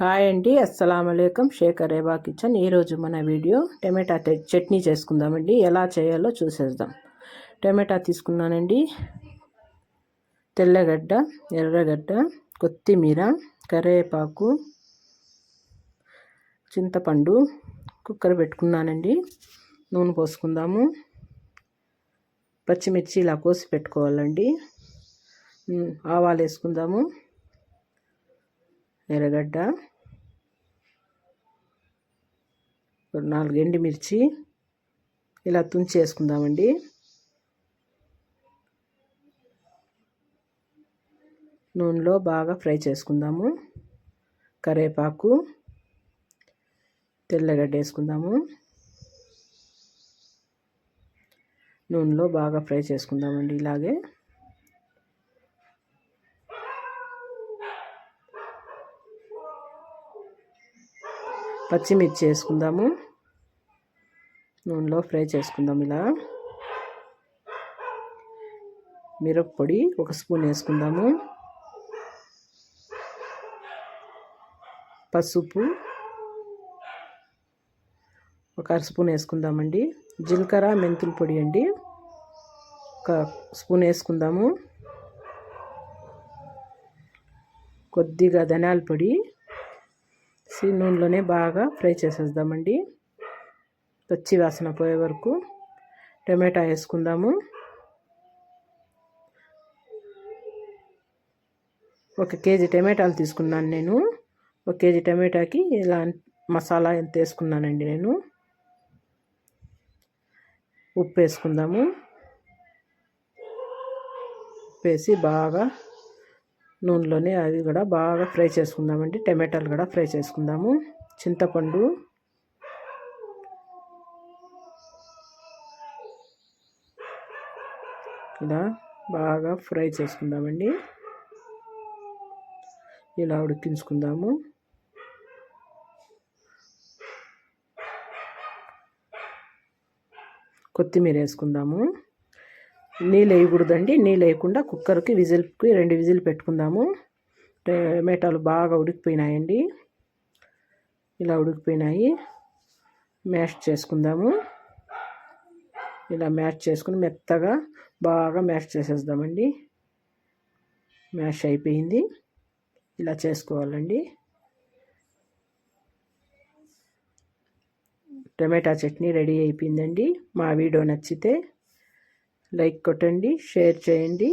Hi అండి అస్సలం అయికం శేఖర్ రేబా కిచెన్. ఈరోజు మన వీడియో టమాటా చట్నీ చేసుకుందామండి. ఎలా చేయాలో చూసేద్దాం. టమాటా తీసుకున్నానండి. తెల్లగడ్డ ఎర్రగడ్డ కొత్తిమీర కరివేపాకు చింతపండు కుక్కర్ పెట్టుకున్నానండి. నూనె పోసుకుందాము. పచ్చిమిర్చి ఇలా కోసి పెట్టుకోవాలండి. ఆవాలు వేసుకుందాము. ఎర్రగడ్డ నాలుగు ఎండుమిర్చి ఇలా తుంచేసుకుందామండి. నూనెలో బాగా ఫ్రై చేసుకుందాము. కరివేపాకు తెల్లగడ్డ వేసుకుందాము. నూనెలో బాగా ఫ్రై చేసుకుందామండి ఇలాగే. పచ్చిమిర్చి వేసుకుందాము. నూనెలో ఫ్రై చేసుకుందాం ఇలా. మిరప్పొడి ఒక స్పూన్ వేసుకుందాము. పసుపు ఒక అర స్పూన్ వేసుకుందామండి. జీలకర్ర మెంతుల పొడి అండి. ఒక స్పూన్ వేసుకుందాము. కొద్దిగా ధనియాల పొడి సీ నూనెలోనే బాగా ఫ్రై చేసేద్దామండి. పచ్చి వాసన పోయే వరకు టమాటా వేసుకుందాము. ఒక కేజీ టమాటాలు తీసుకున్నాను నేను. ఒక కేజీ టమాటాకి ఇలా మసాలా ఎంత వేసుకున్నానండి నేను. ఉప్పు వేసుకుందాము. ఉప్పు వేసి బాగా నూనెలోనే అవి కూడా బాగా ఫ్రై చేసుకుందామండి. టమాటాలు కూడా ఫ్రై చేసుకుందాము. చింతపండు. ఇలా బాగా ఫ్రై చేసుకుందామండి. ఇలా ఉడికించుకుందాము. కొత్తిమీర వేసుకుందాము. నీళ్ళు వేయకూడదండి. నీళ్ళు వేయకుండా కుక్కర్కి విజిల్కి రెండు విజిల్ పెట్టుకుందాము. టమాటాలు బాగా ఉడికిపోయినాయండి. ఇలా ఉడికిపోయినాయి. మ్యాష్ చేసుకుందాము. ఇలా మ్యాష్ చేసుకుని మెత్తగా బాగా మ్యాష్ చేసేద్దామండి. మ్యాష్ అయిపోయింది. ఇలా చేసుకోవాలండి. టమాటా చట్నీ రెడీ అయిపోయిందండి. మా వీడియో నచ్చితే లైక్ కొట్టండి షేర్ చేయండి.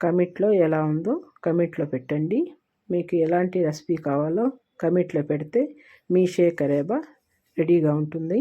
కమిట్లో ఎలా ఉందో కమిట్లో పెట్టండి. మీకు ఎలాంటి రెసిపీ కావాలో కమిట్లో పెడితే మీ షేక్ అరేబా రెడీగా ఉంటుంది.